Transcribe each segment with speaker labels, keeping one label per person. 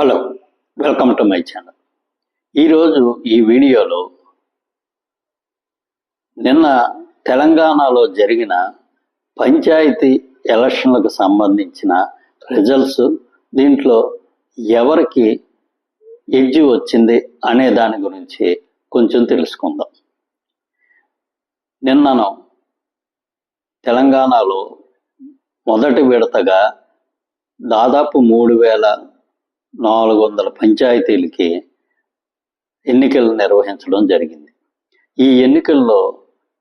Speaker 1: Hello welcome to my channel. ఈరోజు ఈ వీడియోలో నిన్న తెలంగాణలో జరిగిన పంచాయతీ ఎలక్షన్లకు సంబంధించిన రిజల్ట్స్ దీంట్లో ఎవరికి ఎడ్జి వచ్చింది అనే దాని గురించి కొంచెం తెలుసుకుందాం. నిన్నను తెలంగాణలో మొదటి విడతగా దాదాపు మూడు వేల నాలుగు వందల పంచాయతీలకి ఎన్నికలు నిర్వహించడం జరిగింది. ఈ ఎన్నికల్లో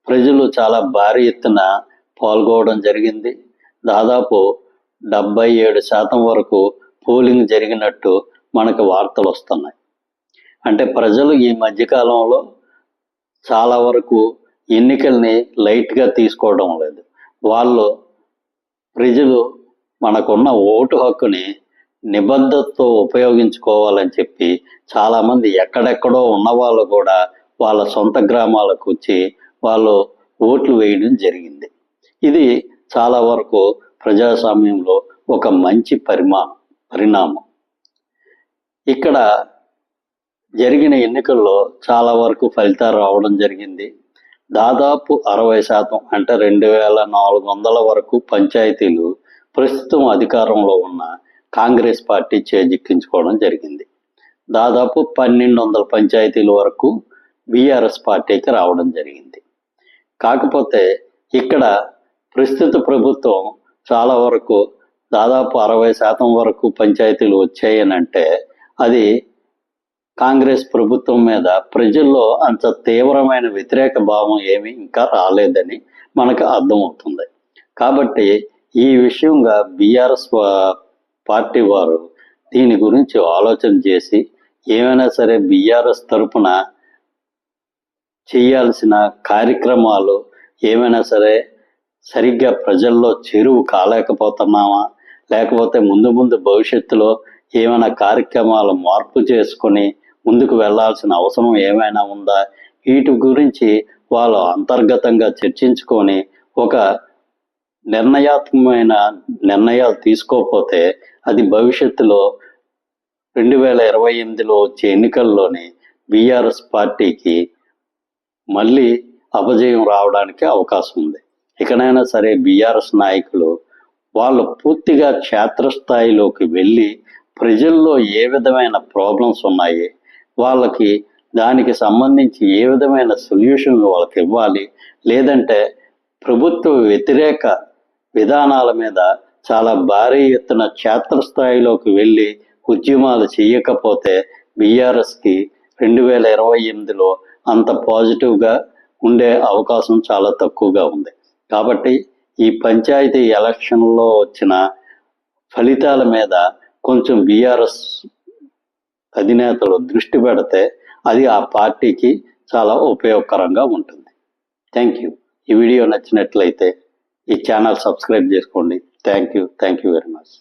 Speaker 1: ప్రజలు చాలా భారీ ఎత్తున పాల్గొవడం జరిగింది. దాదాపు డెబ్బై ఏడు శాతం వరకు పోలింగ్ జరిగినట్టు మనకు వార్తలు వస్తున్నాయి. అంటే ప్రజలు ఈ మధ్యకాలంలో చాలా వరకు ఎన్నికల్ని లైట్గా తీసుకోవడం లేదు. వాళ్ళు ప్రజలు మనకున్న ఓటు హక్కుని నిబద్ధతతో ఉపయోగించుకోవాలని చెప్పి చాలామంది ఎక్కడెక్కడో ఉన్న వాళ్ళు కూడా వాళ్ళ సొంత గ్రామాలకు వచ్చి వాళ్ళు ఓట్లు వేయడం జరిగింది. ఇది చాలా వరకు ప్రజాస్వామ్యంలో ఒక మంచి పరిమా పరిణామం. ఇక్కడ జరిగిన ఎన్నికల్లో చాలా వరకు ఫలితాలు రావడం జరిగింది. దాదాపు అరవై శాతం అంటే రెండు వేల నాలుగు వందల వరకు పంచాయతీలు ప్రస్తుతం అధికారంలో ఉన్న కాంగ్రెస్ పార్టీ చేజిక్కించుకోవడం జరిగింది. దాదాపు పన్నెండు వందల పంచాయతీల వరకు బీఆర్ఎస్ పార్టీకి రావడం జరిగింది. కాకపోతే ఇక్కడ ప్రస్తుత ప్రభుత్వం చాలా వరకు దాదాపు అరవై శాతం వరకు పంచాయతీలు వచ్చాయనంటే అది కాంగ్రెస్ ప్రభుత్వం మీద ప్రజల్లో అంత తీవ్రమైన వ్యతిరేక భావం ఏమీ ఇంకా రాలేదని మనకు అర్థమవుతుంది. కాబట్టి ఈ విషయంగా బీఆర్ఎస్ పార్టీ వారు దీని గురించి ఆలోచన చేసి ఏమైనా సరే బీఆర్ఎస్ తరపున చేయాల్సిన కార్యక్రమాలు ఏమైనా సరే సరిగ్గా ప్రజల్లో చెరువు కాలేకపోతున్నామా? లేకపోతే ముందు ముందు భవిష్యత్తులో ఏమైనా కార్యక్రమాలు మార్పు చేసుకొని ముందుకు వెళ్ళాల్సిన అవసరం ఏమైనా ఉందా? వీటి గురించి వాళ్ళు అంతర్గతంగా చర్చించుకొని ఒక నిర్ణయాత్మకమైన నిర్ణయాలు తీసుకోకపోతే అది భవిష్యత్తులో రెండు వేల ఇరవై ఎనిమిదిలో వచ్చే ఎన్నికల్లోనే బీఆర్ఎస్ పార్టీకి మళ్ళీ అపజయం రావడానికి అవకాశం ఉంది. ఇకనైనా సరే బీఆర్ఎస్ నాయకులు వాళ్ళు పూర్తిగా క్షేత్రస్థాయిలోకి వెళ్ళి ప్రజల్లో ఏ విధమైన ప్రాబ్లమ్స్ ఉన్నాయి వాళ్ళకి దానికి సంబంధించి ఏ విధమైన సొల్యూషన్లు వాళ్ళకి ఇవ్వాలి లేదంటే ప్రభుత్వ వ్యతిరేక విధానాల మీద చాలా భారీ ఎత్తున క్షేత్రస్థాయిలోకి వెళ్ళి ఉద్యమాలు చేయకపోతే బీఆర్ఎస్కి రెండు వేల ఇరవై ఎనిమిదిలో అంత పాజిటివ్గా ఉండే అవకాశం చాలా తక్కువగా ఉంది. కాబట్టి ఈ పంచాయతీ ఎలక్షన్లో వచ్చిన ఫలితాల మీద కొంచెం బీఆర్ఎస్ అధినేతలు దృష్టి పెడితే అది ఆ పార్టీకి చాలా ఉపయోగకరంగా ఉంటుంది. థ్యాంక్ యూ ఈ వీడియో నచ్చినట్లయితే ఈ ఛానల్ సబ్స్క్రైబ్ చేసుకోండి. Thank you thank you very much.